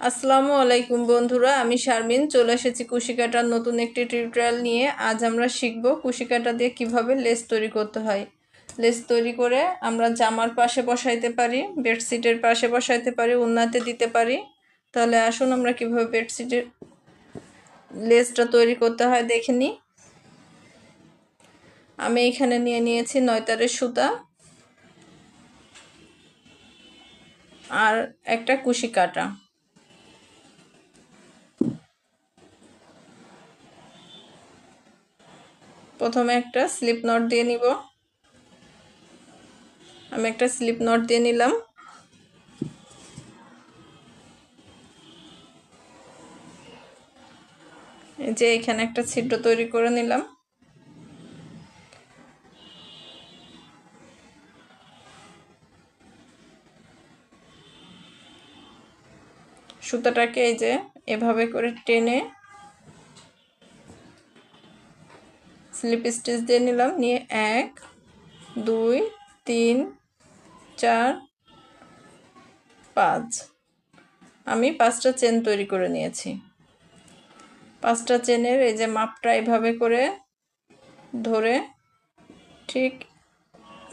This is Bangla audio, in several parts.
আসসালামু আলাইকুম বন্ধুরা, আমি শারমিন, চলে এসেছি কুশি কাটার নতুন একটি টিউটোরিয়াল নিয়ে। আজ আমরা শিখব কুশি কাটা দিয়ে কীভাবে লেস তৈরি করতে হয়। লেস তৈরি করে আমরা জামার পাশে বসাইতে পারি, বেডশিটের পাশে বসাইতে পারি, উন্নাতে দিতে পারি। তাহলে আসুন আমরা কীভাবে বেডশিটের লেসটা তৈরি করতে হয়, দেখে নিই। আমি এখানে নিয়ে নিয়েছি নয়তারের সুতা আর একটা কুশি কাটা প্রথমে একটা স্লিপ নট দিয়ে নিব। আমি একটা স্লিপ নট দিয়ে নিলাম। যে এখানে একটা ছিদ্র তৈরি করে নিলাম। সুতাটাকে এই যে এভাবে করে টেনে স্লিপ স্টিচ দিয়ে নিলাম। নিয়ে এক, দুই, তিন, চার, পাঁচ। আমি পাঁচটা চেন তৈরি করে নিয়েছি। পাঁচটা চেনের এই যে মাপটা এভাবে করে ধরে ঠিক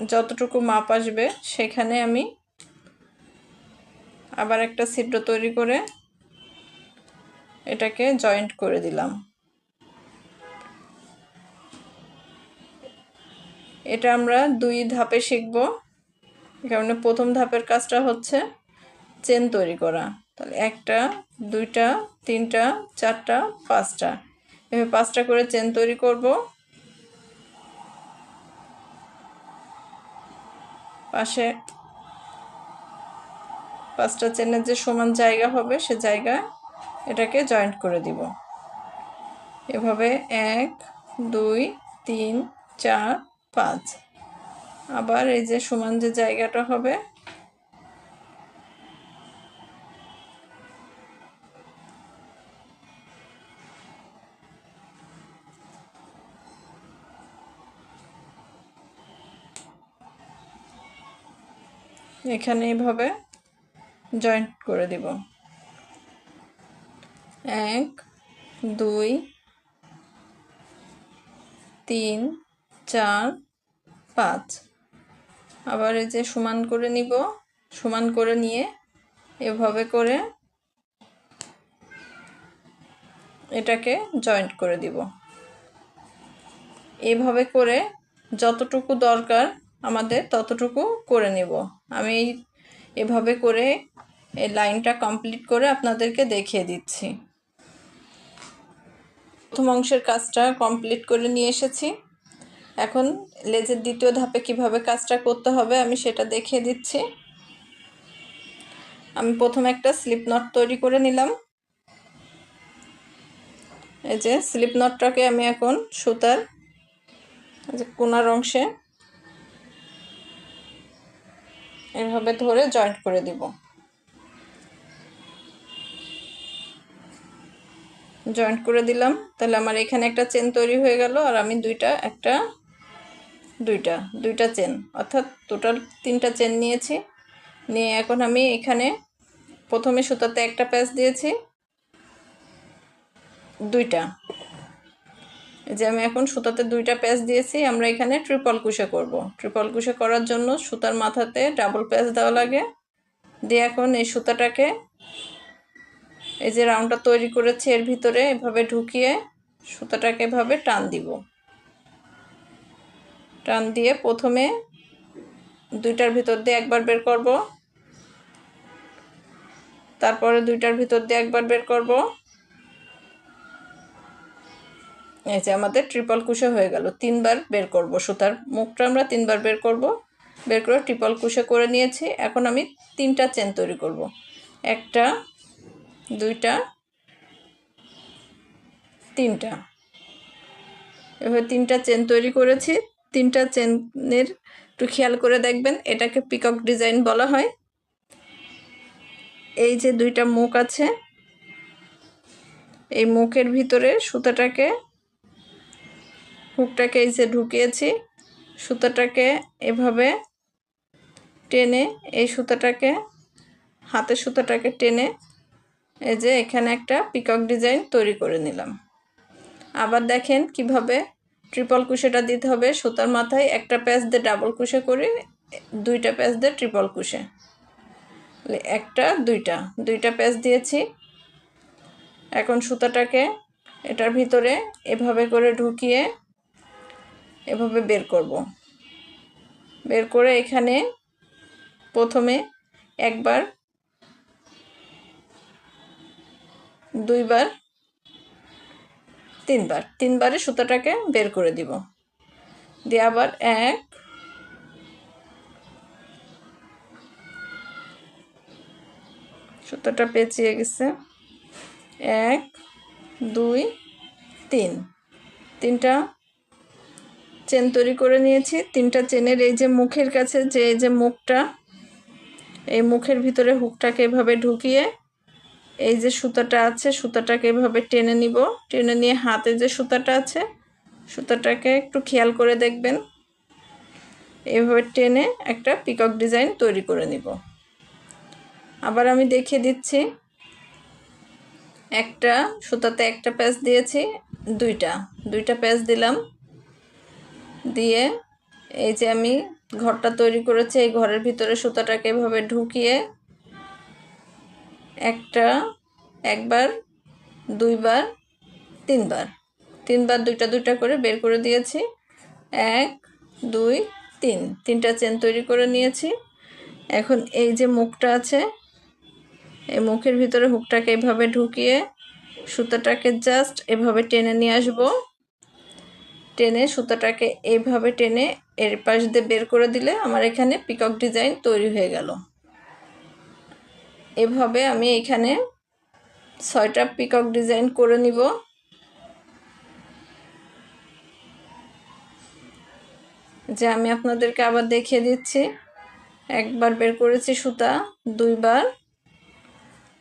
যতটুকু মাপ আসবে সেখানে আমি আবার একটা ছিদ্র তৈরি করে এটাকে জয়েন্ট করে দিলাম। এটা আমরা দুই ধাপে শিখব। কারণে প্রথম ধাপের কাজটা হচ্ছে চেন তৈরি করা। তাহলে একটা, দুইটা, তিনটা, চারটা, পাঁচটা। এভাবে পাঁচটা করে চেন তৈরি করব। পাশে পাঁচটা চেনের যে সমান জায়গা হবে সে জায়গায় এটাকে জয়েন্ট করে দিব। এভাবে এক, দুই, তিন, চার পাঁচ। আবার এই যে সমান যে জায়গাটা হবে, এখানে এইভাবে জয়েন্ট করে দিব। এক, দুই, তিন, চার পাঁচ আবার এই যে সমান করে নিব, সমান করে নিয়ে এভাবে করে এটাকে জয়েন্ট করে দিব। এভাবে করে যতটুকু দরকার আমাদের ততটুকু করে নেব। আমি এভাবে করে এই লাইনটা কমপ্লিট করে আপনাদেরকে দেখিয়ে দিচ্ছি। প্রথম অংশের কাজটা কমপ্লিট করে নিয়ে এসেছি। এখন লেজের দ্বিতীয় ধাপে কীভাবে কাজটা করতে হবে আমি সেটা দেখিয়ে দিচ্ছি। আমি প্রথমে একটা স্লিপ নট তৈরি করে নিলাম। এই যে স্লিপ নটটাকে আমি এখন সুতার যে কোনার অংশে এভাবে ধরে জয়েন্ট করে দিব। জয়েন্ট করে দিলাম। তাহলে আমার এখানে একটা চেন তৈরি হয়ে গেল আর আমি দুইটা একটা দুইটা দুইটা চেন অর্থাৎ টোটাল তিনটা চেন নিয়েছি। নিয়ে এখন আমি এখানে প্রথমে সুতাতে একটা প্যাচ দিয়েছি, দুইটা। যে আমি এখন সুতাতে দুইটা প্যাচ দিয়েছি, আমরা এখানে ট্রিপল কুশে করব। ট্রিপল কুশে করার জন্য সুতার মাথাতে ডাবল প্যাচ দেওয়া লাগে। দিয়ে এখন এই সুতাটাকে এই যে রাউন্ডটা তৈরি করেছি এর ভিতরে, এভাবে ঢুকিয়ে সুতাটাকে এভাবে টান দিব। টান দিয়ে প্রথমে দুইটার ভিতর দিয়ে একবার বের করব। তারপরে দুইটার ভিতর দিয়ে একবার বের করব। এই যে আমাদের ট্রিপল কুশে হয়ে গেল, তিনবার বের করব। সুতার মুখটা আমরা তিনবার বের করব। বের করে ট্রিপল কুশে করে নিয়েছি। এখন আমি তিনটা চেন তৈরি করব। একটা, দুইটা, তিনটা। এভাবে তিনটা চেন তৈরি করেছি। তিনটা চেনের একটু খেয়াল করে দেখবেন, এটাকে পিকক ডিজাইন বলা হয়। এই যে দুইটা মুখ আছে, এই মুখের ভিতরে সুতাটাকে হুকটাকে এই যে ঢুকিয়েছি, সুতাটাকে এভাবে টেনে এই সুতাটাকে, হাতের সুতাটাকে টেনে এই যে এখানে একটা পিকক ডিজাইন তৈরি করে নিলাম। আবার দেখেন কীভাবে ট্রিপল কুশেটা দিতে হবে সুতার মাথায়। একটা প্যাচ দিয়ে ডাবল কুশে করে, দুইটা প্যাচ দিয়ে ট্রিপল কুশে একটা, দুইটা। দুইটা প্যাচ দিয়েছি। এখন সুতাটাকে এটার ভিতরে এভাবে করে ঢুকিয়ে এভাবে বের করব। বের করে এখানে প্রথমে একবার, দুইবার তিনবার। তিনবারে সুতাটাকে বের করে দিব। দিয়ে আবার এক, সুতাটা পেঁচিয়ে গেছে। এক, দুই, তিন। তিনটা চেন তৈরি করে নিয়েছি। তিনটা চেনের এই যে মুখের কাছে যে, এই যে মুখটা, এই মুখের ভিতরে হুকটাকে এভাবে ঢুকিয়ে এই যে সুতাটা আছে, সুতাটাকে এভাবে টেনে নিব। টেনে নিয়ে হাতে যে সুতাটা আছে, সুতাটাকে একটু খেয়াল করে দেখবেন। এভাবে টেনে একটা পিকক ডিজাইন তৈরি করে নিব। আবার আমি দেখিয়ে দিচ্ছি, একটা সুতাতে একটা প্যাচ দিয়েছি, দুইটা। দুইটা প্যাচ দিলাম। দিয়ে এই যে আমি ঘরটা তৈরি করেছি, এই ঘরের ভিতরে সুতাটাকে এভাবে ঢুকিয়ে একটা, একবার, দুইবার, তিনবার। তিনবার দুইটা দুইটা করে বের করে দিয়েছি। এক, দুই, তিন। তিনটা চেন তৈরি করে নিয়েছি। এখন এই যে মুখটা আছে, এই মুখের ভিতরে হুকটাকে এভাবে ঢুকিয়ে সুতাটাকে জাস্ট এভাবে টেনে নিয়ে আসব। টেনে সুতাটাকে এইভাবে টেনে এর পাশ দিয়ে বের করে দিলে আমার এখানে পিকক ডিজাইন তৈরি হয়ে গেল। এভাবে আমি এখানে ছয়টা পিকক ডিজাইন করে নিব। যে আমি আপনাদেরকে আবার দেখিয়ে দিচ্ছি। একবার বের করেছি সুতা, দুইবার,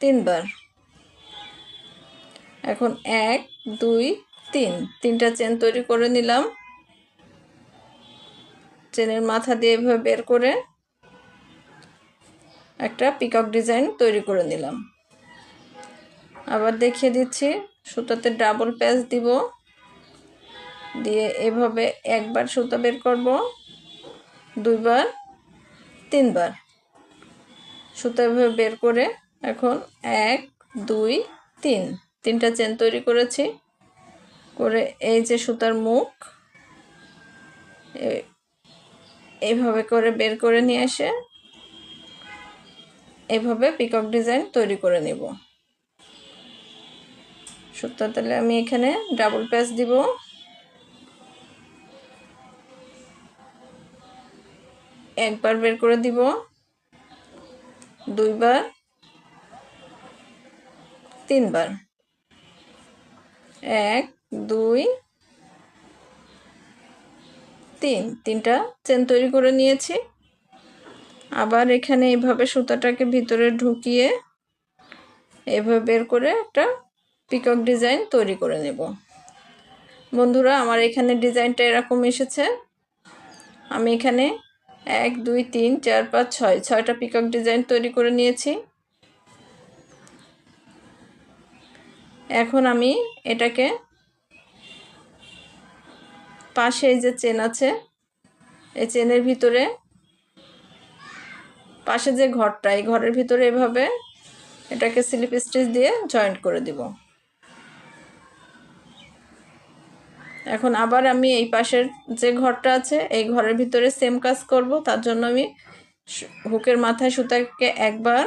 তিনবার। এখন এক, দুই, তিন। তিনটা চেন তৈরি করে নিলাম। চেনের মাথা দিয়ে এভাবে বের করে একটা পিকক ডিজাইন তৈরি করে নিলাম। আবার দেখিয়ে দিচ্ছি, সুতাতে ডাবল প্যাচ দিব। দিয়ে এভাবে একবার সুতা বের করব, দুইবার, তিনবার। সুতা এভাবে বের করে এখন এক, দুই, তিন। তিনটা চেন তৈরি করেছি। করে এই যে সুতার মুখ এইভাবে করে বের করে নিয়ে এসে এভাবে পিকক ডিজাইন তৈরি করে নেব। সুতা তাহলে আমি এখানে ডাবল প্যাচ দিব। একবার বের করে দিব। দুইবার। তিনবার। এক, দুই। তিন। তিনটা চেন তৈরি করে নিয়েছি। আবার এখানে এইভাবে সুতাটাকে ভিতরে ঢুকিয়ে এভাবে বের করে একটা পিকক ডিজাইন তৈরি করে নেব। বন্ধুরা, আমার এখানে ডিজাইনটা এরকম এসেছে। আমি এখানে এক, দুই, তিন, চার, পাঁচ, ছয়, ছয়টা পিকক ডিজাইন তৈরি করে নিয়েছি। এখন আমি এটাকে পাশে এই যে চেন আছে, এই চেনের ভিতরে পাশে যে ঘরটা, এই ঘরের ভিতরে এভাবে এটাকে স্লিপ স্টিচ দিয়ে জয়েন্ট করে দিব। এখন আবার আমি এই পাশের যে ঘরটা আছে, এই ঘরের ভিতরে সেম কাজ করব। তার জন্য আমি হুকের মাথায় সুতাকে একবার,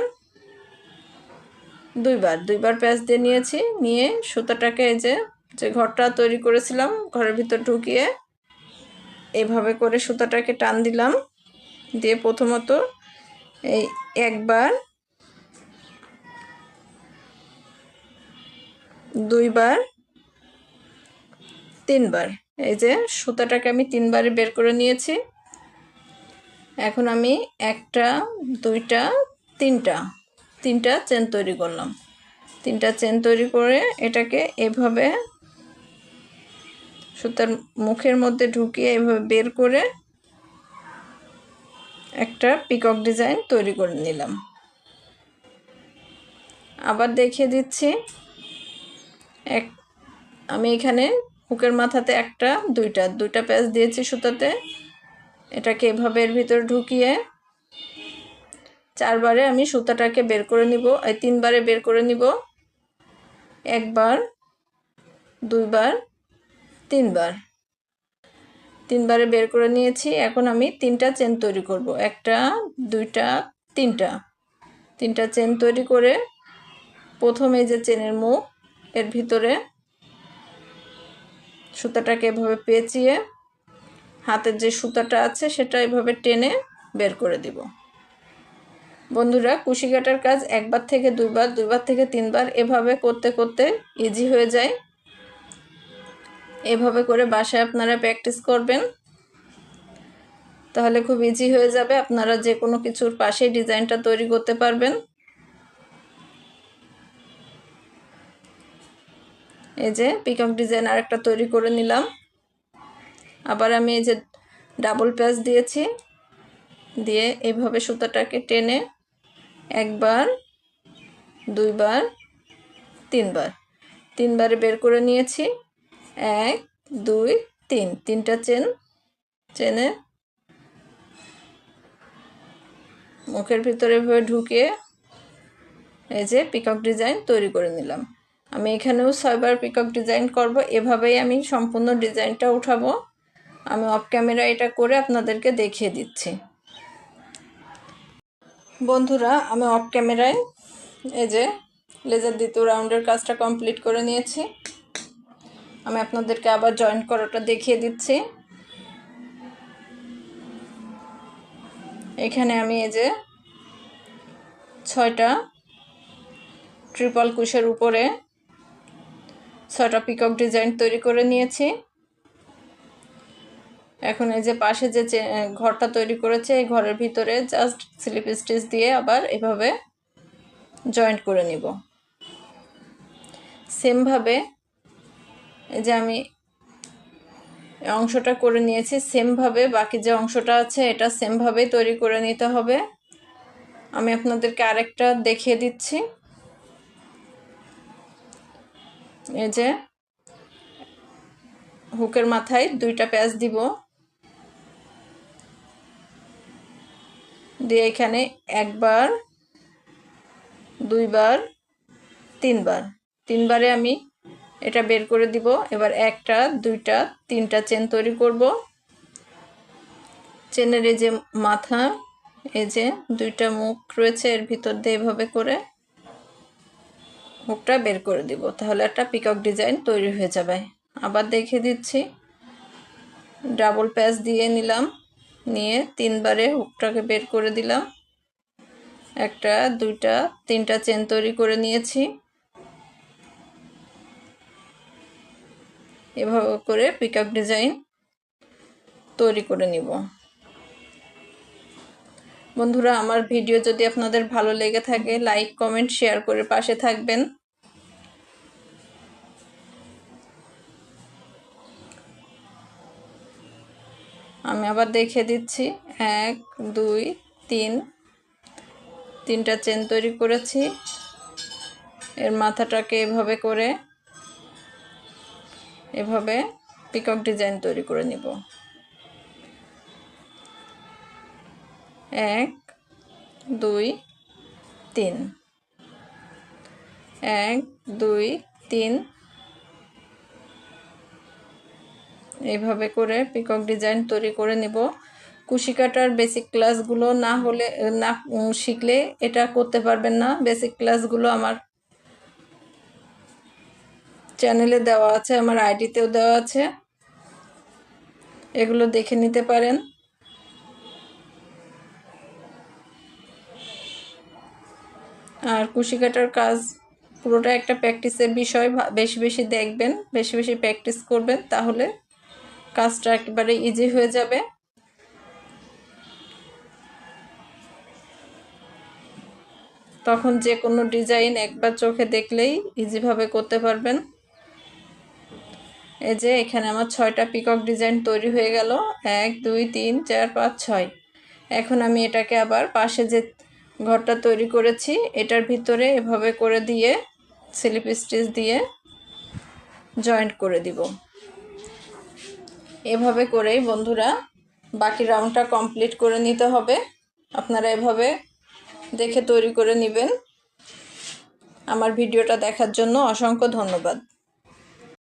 দুইবার দুইবার প্যাচ দিয়ে নিয়েছি। নিয়ে সুতাটাকে এই যে যে ঘরটা তৈরি করেছিলাম, ঘরের ভিতর ঢুকিয়ে এভাবে করে সুতাটাকে টান দিলাম। দিয়ে প্রথমত এই একবার, দুইবার, তিনবার। এই যে সুতাটাকে আমি তিনবারে বের করে নিয়েছি। এখন আমি একটা, দুইটা, তিনটা তিনটা চেন তৈরি করলাম। তিনটা চেন তৈরি করে এটাকে এভাবে সুতার মুখের মধ্যে ঢুকিয়ে এভাবে বের করে একটা পিকক ডিজাইন তৈরি করে নিলাম। আবার দেখিয়ে দিচ্ছি, এক, আমি এখানে হুকের মাথাতে একটা, দুইটা দুইটা প্যাচ দিয়েছি সুতাতে। এটাকে এভাবে এর ভিতরে ঢুকিয়ে চারবারে আমি সুতাটাকে বের করে নিব, এই তিনবারে বের করে নিব। একবার, দুইবার, তিনবার। তিনবারে বের করে নিয়েছি। এখন আমি তিনটা চেন তৈরি করব। একটা, দুইটা, তিনটা। তিনটা চেন তৈরি করে প্রথমে যে চেনের মুখ, এর ভিতরে সুতাটাকে এভাবে পেঁচিয়ে হাতের যে সুতাটা আছে সেটা এভাবে টেনে বের করে দিব। বন্ধুরা কুশি কাটার কাজ একবার থেকে দুইবার দুইবার থেকে তিনবার এভাবে করতে করতে ইজি হয়ে যায়। এভাবে করে বাসায় আপনারা প্র্যাকটিস করবেন, তাহলে খুব ইজি হয়ে যাবে। আপনারা যে কোনো কিছুর পাশেই ডিজাইনটা তৈরি করতে পারবেন। এই যে পিকক ডিজাইন আর একটা তৈরি করে নিলাম। আবার আমি এই যে ডাবল প্যাচ দিয়েছি, দিয়ে এইভাবে সুতাটাকে টেনে একবার, দুইবার, তিনবার, তিনবারে বের করে নিয়েছি। এক, দুই, তিন। তিনটা চেন। চেনে মুখের ভিতরে এভাবে ঢুকিয়ে এই যে পিকক ডিজাইন তৈরি করে নিলাম। আমি এখানেও ছয়বার পিকক ডিজাইন করব। এভাবেই আমি সম্পূর্ণ ডিজাইনটা উঠাবো। আমি অফ ক্যামেরা এটা করে আপনাদেরকে দেখিয়ে দিচ্ছি। বন্ধুরা, আমি অফ ক্যামেরায় এই যে লেজার দ্বিতীয় রাউন্ডের কাজটা কমপ্লিট করে নিয়েছি। আমি আপনাদেরকে আবার জয়েন করাটা দেখিয়ে দিচ্ছি। এখানে আমি এই যে ছয়টা ট্রিপল কুশের উপরে ছয়টা পিকক ডিজাইন তৈরি করে নিয়েছি। এখন এই যে পাশে যে ঘরটা তৈরি করেছে, এই ঘরের ভিতরে জাস্ট স্লিপ স্টিচ দিয়ে আবার এভাবে জয়েন্ট করে নিব। সেমভাবে এই যে আমি অংশটা করে নিয়েছি, সেমভাবে বাকি যে অংশটা আছে এটা সেমভাবে তৈরি করে নিতে হবে। আমি আপনাদেরকে আরেকটা দেখিয়ে দিচ্ছি। এই যে হুকের মাথায় দুইটা প্যাচ দিব। দিয়ে এখানে একবার, দুইবার, তিনবার। তিনবারে আমি এটা বের করে দিব। এবার একটা, দুইটা, তিনটা চেন তৈরি করব। চেনের এই যে মাথা, এই যে দুইটা মুখ রয়েছে এর ভিতর দিয়ে এভাবে করে মুখটা বের করে দিব। তাহলে একটা পিকক ডিজাইন তৈরি হয়ে যাবে। আবার দেখে দিচ্ছি। ডাবল প্যাচ দিয়ে নিলাম। নিয়ে তিনবারে হুকটাকে বের করে দিলাম। একটা, দুইটা, তিনটা চেন তৈরি করে নিয়েছি। এভাবে করে পিকআপ ডিজাইন তৈরি করে নিব। বন্ধুরা, আমার ভিডিও যদি আপনাদের ভালো লেগে থাকে লাইক কমেন্ট শেয়ার করে পাশে থাকবেন। আমি আবার দেখে দিচ্ছি। এক, দুই, তিন। তিনটা চেন তৈরি করেছি। এর মাথাটাকে এভাবে করে এভাবে পিকক ডিজাইন তৈরি করে নিব। এক, দুই, তিন। এক, দুই, তিন। এইভাবে করে পিকক ডিজাইন তৈরি করে নিব। কুশি কাটার বেসিক ক্লাসগুলো না হলে, না শিখলে এটা করতে পারবেন না। বেসিক ক্লাসগুলো আমার চ্যানেলে দেওয়া আছে, আমার আইডিতেও দেওয়া আছে। এগুলো দেখে নিতে পারেন। আর কুশি কাটার কাজ, পুরোটা একটা প্র্যাকটিসের বিষয় বেশি বেশি দেখবেন, বেশি বেশি প্র্যাকটিস করবেন, তাহলে কাজটা একেবারে ইজি হয়ে যাবে। তখন যে কোনো ডিজাইন একবার চোখে দেখলেই ইজিভাবে করতে পারবেন। এই যে এখানে আমার ছয়টা পিকক ডিজাইন তৈরি হয়ে গেল। এক, দুই, তিন, চার, পাঁচ, ছয়। এখন আমি এটাকে আবার পাশে যে ঘরটা তৈরি করেছি, এটার ভিতরে এভাবে করে দিয়ে স্লিপ স্টিচ দিয়ে জয়েন্ট করে দিব। এভাবে করেই বন্ধুরা বাকি রাউন্ডটা কমপ্লিট করে নিতে হবে। আপনারা এভাবে দেখে তৈরি করে নেবেন। আমার ভিডিওটা দেখার জন্য অসংখ্য ধন্যবাদ।